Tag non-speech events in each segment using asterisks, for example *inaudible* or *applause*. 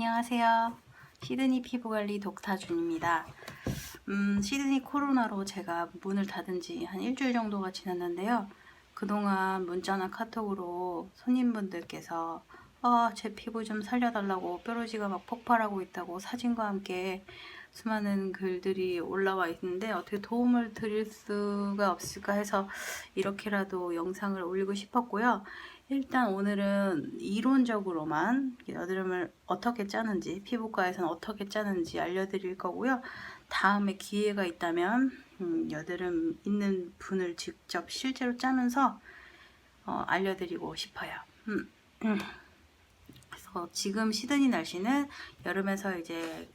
안녕하세요. 시드니 피부관리 독타준입니다. 음, 시드니 코로나로 제가 문을 닫은 지 한 일주일 정도가 지났는데요. 그동안 문자나 카톡으로 손님분들께서 어, 제 피부 좀 살려달라고 뾰루지가 막 폭발하고 있다고 사진과 함께 수많은 글들이 올라와 있는데 어떻게 도움을 드릴 수가 없을까 해서 이렇게라도 영상을 올리고 싶었고요. 일단 오늘은 이론적으로만 여드름을 어떻게 짜는지 피부과에서는 어떻게 짜는지 알려드릴 거고요. 다음에 기회가 있다면 음, 여드름 있는 분을 직접 실제로 짜면서 어, 알려드리고 싶어요. 음, 음. 그래서 지금 시드니 날씨는 여름에서 이제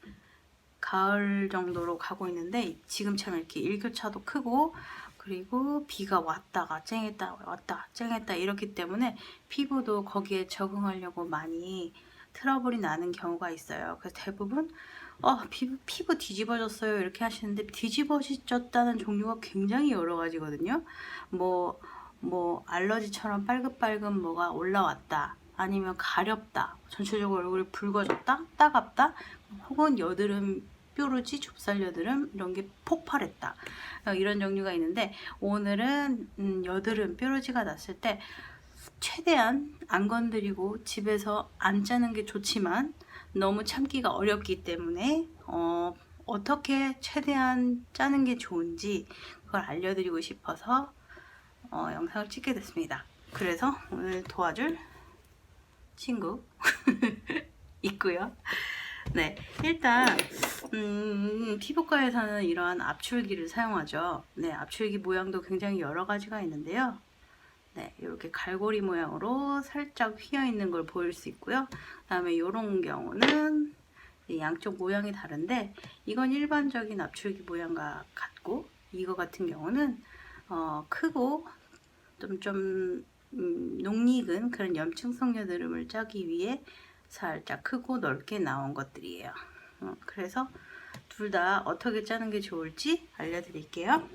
가을 정도로 가고 있는데 지금처럼 이렇게 일교차도 크고 그리고 비가 왔다가 쨍했다 왔다 쨍했다 이렇기 때문에 피부도 거기에 적응하려고 많이 트러블이 나는 경우가 있어요. 그래서 대부분 어 피부 피부 뒤집어졌어요 이렇게 하시는데 뒤집어졌다는 종류가 굉장히 여러 가지거든요. 뭐뭐 알러지처럼 빨급빨급 뭐가 올라왔다. 아니면 가렵다. 전체적으로 얼굴이 붉어졌다. 따갑다. 혹은 여드름 뾰루지, 좁쌀 여드름 이런 게 폭발했다. 어, 이런 종류가 있는데 오늘은 음, 여드름 뾰루지가 났을 때 최대한 안 건드리고 집에서 안 짜는 게 좋지만 너무 참기가 어렵기 때문에 어, 어떻게 최대한 짜는 게 좋은지 그걸 알려드리고 싶어서 어, 영상을 찍게 됐습니다. 그래서 오늘 도와줄 친구 *laughs* 있고요. 네, 일단 음, 피부과에서는 이러한 압출기를 사용하죠. 네, 압출기 모양도 굉장히 여러 가지가 있는데요. 네, 이렇게 갈고리 모양으로 살짝 휘어 있는 걸 보일 수 있고요. 그다음에 이런 경우는 양쪽 모양이 다른데 이건 일반적인 압출기 모양과 같고 이거 같은 경우는 어, 크고 좀, 좀 음, 녹익은 그런 염증성 여드름을 짜기 위해 살짝 크고 넓게 나온 것들이에요. 어, 그래서 둘 다 어떻게 짜는 게 좋을지 알려드릴게요.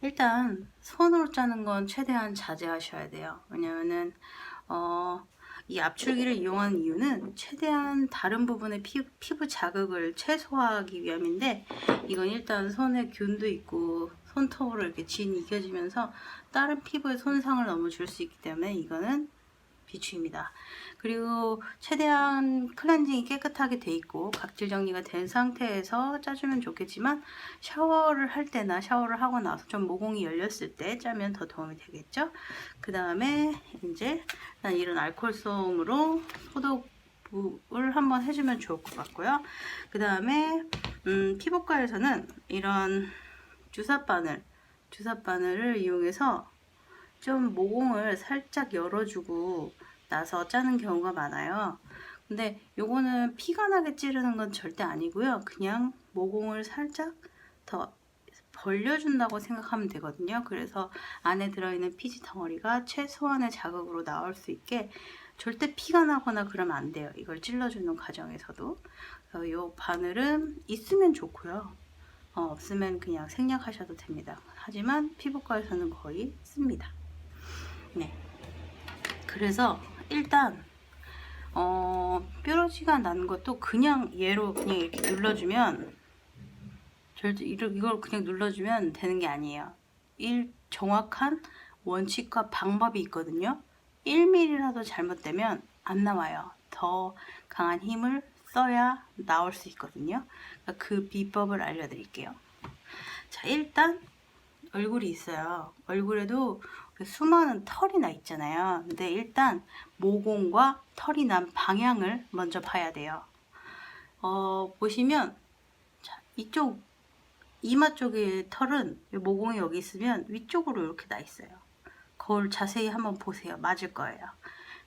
일단 손으로 짜는 건 최대한 자제하셔야 돼요. 왜냐면은 어, 이 압출기를 이용하는 이유는 최대한 다른 부분의 피, 피부 자극을 최소화하기 위함인데 이건 일단 손에 균도 있고 손톱으로 이렇게 진 이겨지면서 다른 피부에 손상을 너무 줄 수 있기 때문에 이거는 비추입니다. 그리고 최대한 클렌징이 깨끗하게 돼 있고 각질 정리가 된 상태에서 짜주면 좋겠지만 샤워를 할 때나 샤워를 하고 나서 좀 모공이 열렸을 때 짜면 더 도움이 되겠죠. 그 다음에 이제 난 이런 알콜솜으로 소독 을 한번 해주면 좋을 것 같고요. 그 다음에 음, 피부과에서는 이런 주사 바늘, 주사 바늘을 이용해서 좀 모공을 살짝 열어주고 나서 짜는 경우가 많아요. 근데 요거는 피가 나게 찌르는 건 절대 아니고요. 그냥 모공을 살짝 더 벌려준다고 생각하면 되거든요. 그래서 안에 들어있는 피지 덩어리가 최소한의 자극으로 나올 수 있게 절대 피가 나거나 그러면 안 돼요. 이걸 찔러주는 과정에서도. 이 바늘은 있으면 좋고요. 어, 없으면 그냥 생략하셔도 됩니다. 하지만 피부과에서는 거의 씁니다. 네. 그래서 일단 어, 뾰루지가 난 것도 그냥 얘로 그냥 이렇게 눌러주면 절대 이걸 그냥 눌러주면 되는 게 아니에요. 일 정확한 원칙과 방법이 있거든요. 1mm라도 잘못되면 안 나와요. 더 강한 힘을 써야 나올 수 있거든요. 그러니까 그 비법을 알려드릴게요. 자, 일단 얼굴이 있어요. 얼굴에도 수많은 털이 나 있잖아요. 근데 일단 모공과 털이 난 방향을 먼저 봐야 돼요. 어, 보시면 자, 이쪽 이마 쪽의 털은 모공이 여기 있으면 위쪽으로 이렇게 나 있어요. 거울 자세히 한번 보세요. 맞을 거예요.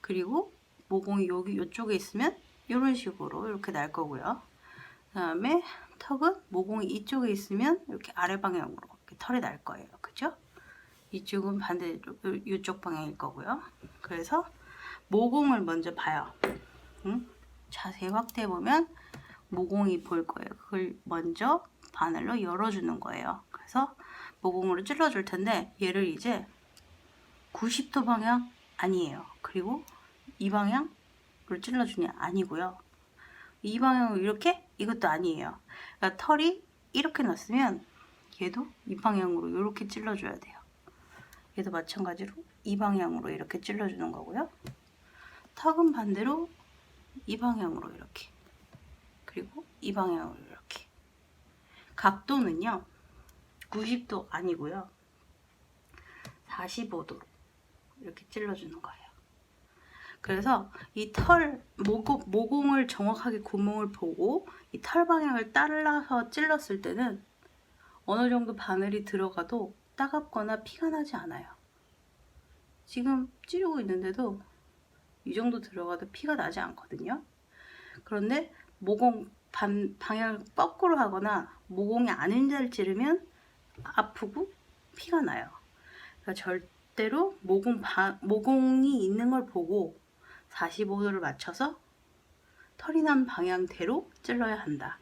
그리고 모공이 여기 이쪽에 있으면 이런 식으로 이렇게 날 거고요. 그 다음에 턱은 모공이 이쪽에 있으면 이렇게 아래 방향으로 털이 날 거예요. 그죠? 이쪽은 반대쪽 이쪽 방향일 거고요. 그래서 모공을 먼저 봐요. 응? 자세히 확대해 보면 모공이 보일 거예요. 그걸 먼저 바늘로 열어주는 거예요. 그래서 모공으로 찔러줄 텐데 얘를 이제 90도 방향 아니에요. 그리고 이 방향 찔러주냐? 아니고요. 이 방향으로 이렇게? 이것도 아니에요. 그러니까 털이 이렇게 났으면 얘도 이 방향으로 이렇게 찔러줘야 돼요. 얘도 마찬가지로 이 방향으로 이렇게 찔러주는 거고요. 턱은 반대로 이 방향으로 이렇게 그리고 이 방향으로 이렇게 각도는요 90도 아니고요 45도로 이렇게 찔러주는 거예요. 그래서 이 털 모공, 모공을 정확하게 구멍을 보고 이 털 방향을 따라서 찔렀을 때는 어느 정도 바늘이 들어가도 따갑거나 피가 나지 않아요. 지금 찌르고 있는데도 이 정도 들어가도 피가 나지 않거든요. 그런데 모공 반, 방향을 거꾸로 하거나 모공이 아닌 데를 찌르면 아프고 피가 나요. 그러니까 절대로 모공 바, 모공이 있는 걸 보고 45도를 맞춰서 털이 난 방향대로 찔러야 한다.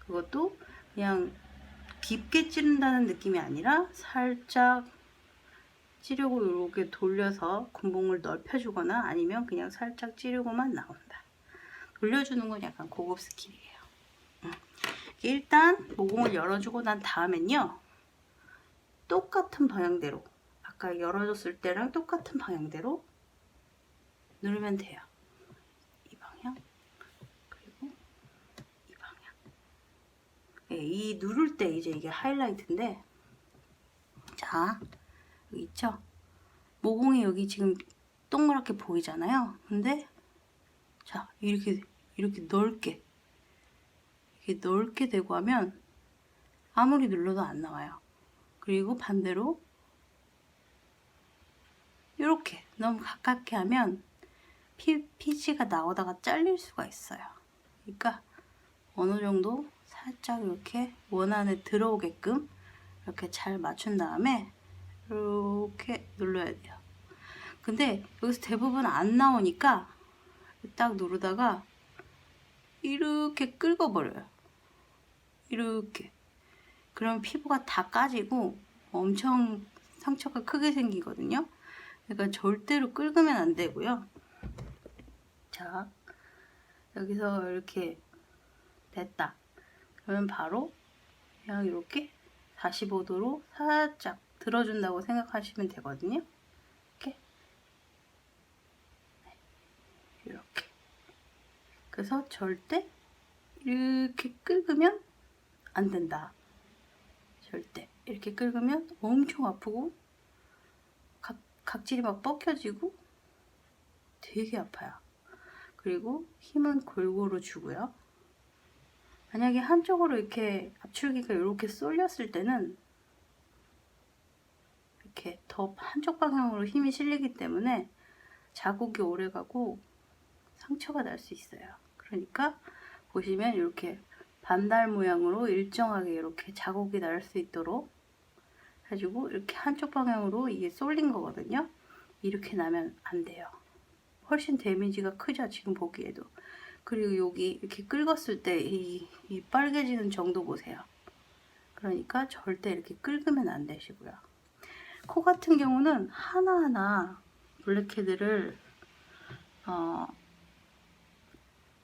그것도 그냥 깊게 찌른다는 느낌이 아니라 살짝 찌르고 이렇게 돌려서 군봉을 넓혀주거나 아니면 그냥 살짝 찌르고만 나온다. 돌려주는 건 약간 고급 스킬이에요. 음. 일단 모공을 열어주고 난 다음엔요. 똑같은 방향대로 아까 열어줬을 때랑 똑같은 방향대로 누르면 돼요. 이 방향 그리고 이 방향. 예, 이 누를 때 이제 이게 하이라이트인데 자 여기 있죠? 모공이 여기 지금 동그랗게 보이잖아요. 근데 자 이렇게 이렇게 넓게 이렇게 넓게 되고 하면 아무리 눌러도 안 나와요. 그리고 반대로 이렇게 너무 가깝게 하면 피, 피지가 나오다가 잘릴 수가 있어요. 그러니까 어느 정도 살짝 이렇게 원 안에 들어오게끔 이렇게 잘 맞춘 다음에 이렇게 눌러야 돼요. 근데 여기서 대부분 안 나오니까 딱 누르다가 이렇게 긁어버려요. 이렇게. 그럼 피부가 다 까지고 엄청 상처가 크게 생기거든요. 그러니까 절대로 긁으면 안 되고요. 자, 여기서 이렇게 됐다. 그러면 바로 그냥 이렇게 45도로 살짝 들어준다고 생각하시면 되거든요. 이렇게. 네. 이렇게. 그래서 절대 이렇게 긁으면 안 된다. 절대. 이렇게 긁으면 엄청 아프고 각, 각질이 막 뻑혀지고 되게 아파요. 그리고 힘은 골고루 주고요. 만약에 한쪽으로 이렇게 압출기가 이렇게 쏠렸을 때는 이렇게 더 한쪽 방향으로 힘이 실리기 때문에 자국이 오래 가고 상처가 날 수 있어요. 그러니까 보시면 이렇게 반달 모양으로 일정하게 이렇게 자국이 날 수 있도록 해주고 이렇게 한쪽 방향으로 이게 쏠린 거거든요. 이렇게 나면 안 돼요. 훨씬 데미지가 크죠. 지금 보기에도. 그리고 여기 이렇게 긁었을 때 이 이 빨개지는 정도 보세요. 그러니까 절대 이렇게 긁으면 안 되시고요. 코 같은 경우는 하나하나 블랙헤드를 어,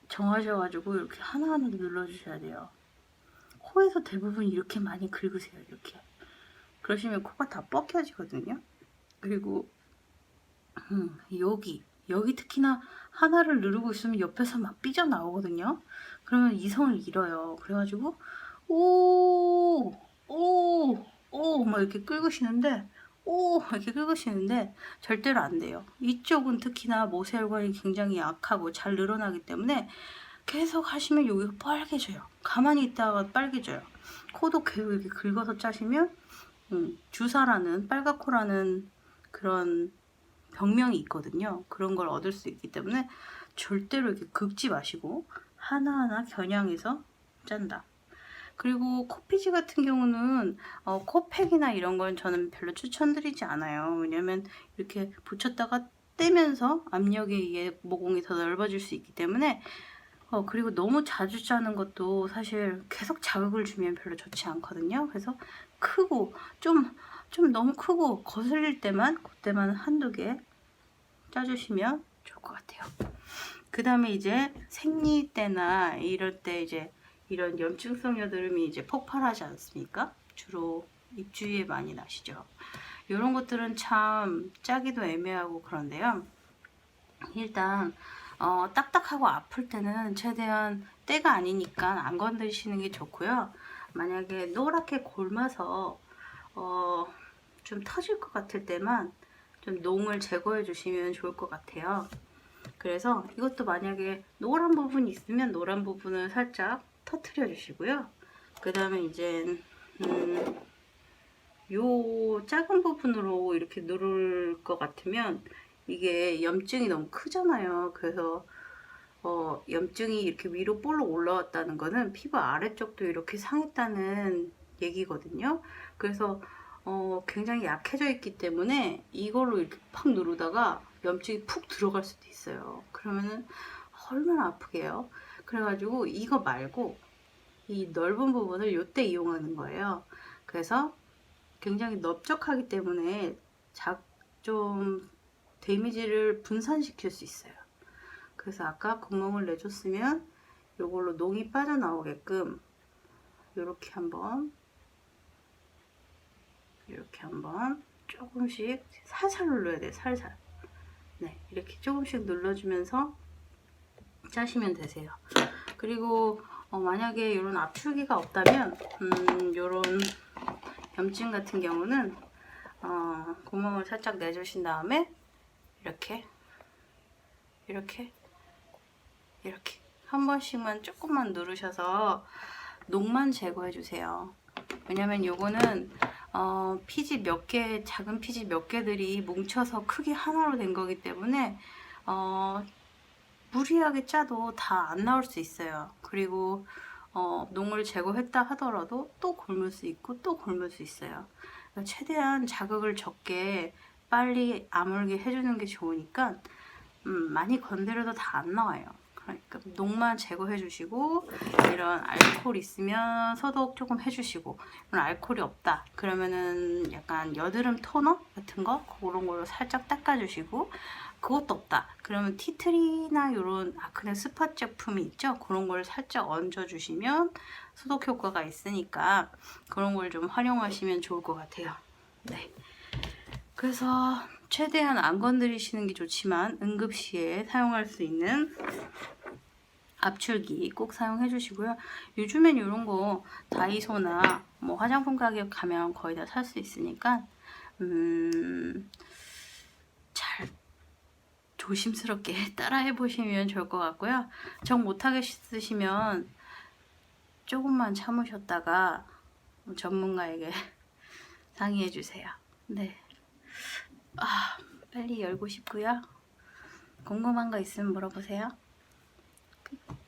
정하셔가지고 이렇게 하나하나 눌러주셔야 돼요. 코에서 대부분 이렇게 많이 긁으세요. 이렇게. 그러시면 코가 다 뻑혀지거든요. 그리고 음, 여기 여기 특히나 하나를 누르고 있으면 옆에서 막 삐져나오거든요. 그러면 이성을 잃어요. 그래가지고 오, 오, 오, 막 이렇게 긁으시는데 오, 이렇게 긁으시는데 절대로 안 돼요. 이쪽은 특히나 모세혈관이 굉장히 약하고 잘 늘어나기 때문에 계속 하시면 여기가 빨개져요. 가만히 있다가 빨개져요. 코도 계속 이렇게 긁어서 짜시면 음, 주사라는 빨갛코라는 그런 병명이 있거든요. 그런 걸 얻을 수 있기 때문에 절대로 이렇게 긁지 마시고 하나하나 겨냥해서 짠다. 그리고 코피지 같은 경우는 어, 코팩이나 이런 건 저는 별로 추천드리지 않아요. 왜냐면 이렇게 붙였다가 떼면서 압력에 의해 모공이 더 넓어질 수 있기 때문에 어, 그리고 너무 자주 짜는 것도 사실 계속 자극을 주면 별로 좋지 않거든요. 그래서 크고 좀, 좀 너무 크고 거슬릴 때만 그때만 한두 개 짜주시면 좋을 것 같아요. 그 다음에 이제 생리 때나 이럴 때 이제 이런 염증성 여드름이 이제 폭발하지 않습니까? 주로 입 주위에 많이 나시죠. 이런 것들은 참 짜기도 애매하고 그런데요. 일단 어, 딱딱하고 아플 때는 최대한 때가 아니니까 안 건드리시는 게 좋고요. 만약에 노랗게 골마서 어, 좀 터질 것 같을 때만 좀 농을 제거해 주시면 좋을 것 같아요. 그래서 이것도 만약에 노란 부분이 있으면 노란 부분을 살짝 터트려 주시고요. 그 다음에 이제 음, 요 작은 부분으로 이렇게 누를 것 같으면 이게 염증이 너무 크잖아요. 그래서 어, 염증이 이렇게 위로 볼록 올라왔다는 거는 피부 아래쪽도 이렇게 상했다는 얘기거든요. 그래서 어, 굉장히 약해져 있기 때문에 이걸로 이렇게 팍 누르다가 염증이 푹 들어갈 수도 있어요. 그러면은 얼마나 아프게요. 그래가지고 이거 말고 이 넓은 부분을 요때 이용하는 거예요. 그래서 굉장히 넓적하기 때문에 작, 좀 데미지를 분산시킬 수 있어요. 그래서 아까 구멍을 내줬으면 이걸로 농이 빠져나오게끔 이렇게 한번 이렇게 한번 조금씩 살살 눌러야 돼요. 살살. 네, 이렇게 조금씩 눌러주면서 짜시면 되세요. 그리고 어, 만약에 이런 압출기가 없다면 음, 이런 염증 같은 경우는 어, 구멍을 살짝 내주신 다음에 이렇게 이렇게 이렇게 한 번씩만 조금만 누르셔서 녹만 제거해 주세요. 왜냐면 요거는 어, 피지 몇 개, 작은 피지 몇 개들이 뭉쳐서 크게 하나로 된 거기 때문에 어, 무리하게 짜도 다 안 나올 수 있어요. 그리고 어, 농을 제거했다 하더라도 또 곪을 수 있고 또 곪을 수 있어요. 그러니까 최대한 자극을 적게 빨리 아물게 해주는 게 좋으니까 음, 많이 건드려도 다 안 나와요. 그러니까 농만 제거해 주시고 이런 알코올 있으면 소독 조금 해 주시고 이런 알코올이 없다. 그러면은 약간 여드름 토너 같은 거 그런 걸로 살짝 닦아 주시고 그것도 없다. 그러면 티트리나 이런 아크네 스팟 제품이 있죠? 그런 걸 살짝 얹어 주시면 소독 효과가 있으니까 그런 걸 좀 활용하시면 좋을 것 같아요. 네. 그래서 최대한 안 건드리시는 게 좋지만 응급 시에 사용할 수 있는 압출기 꼭 사용해 주시고요. 요즘엔 이런 거 다이소나 뭐 화장품 가격 가면 거의 다 살 수 있으니까 음, 잘 조심스럽게 *laughs* 따라해 보시면 좋을 것 같고요. 정 못하게 쓰시면 조금만 참으셨다가 전문가에게 *laughs* 상의해 주세요. 네. 아, 빨리 열고 싶고요. 궁금한 거 있으면 물어보세요. 끝.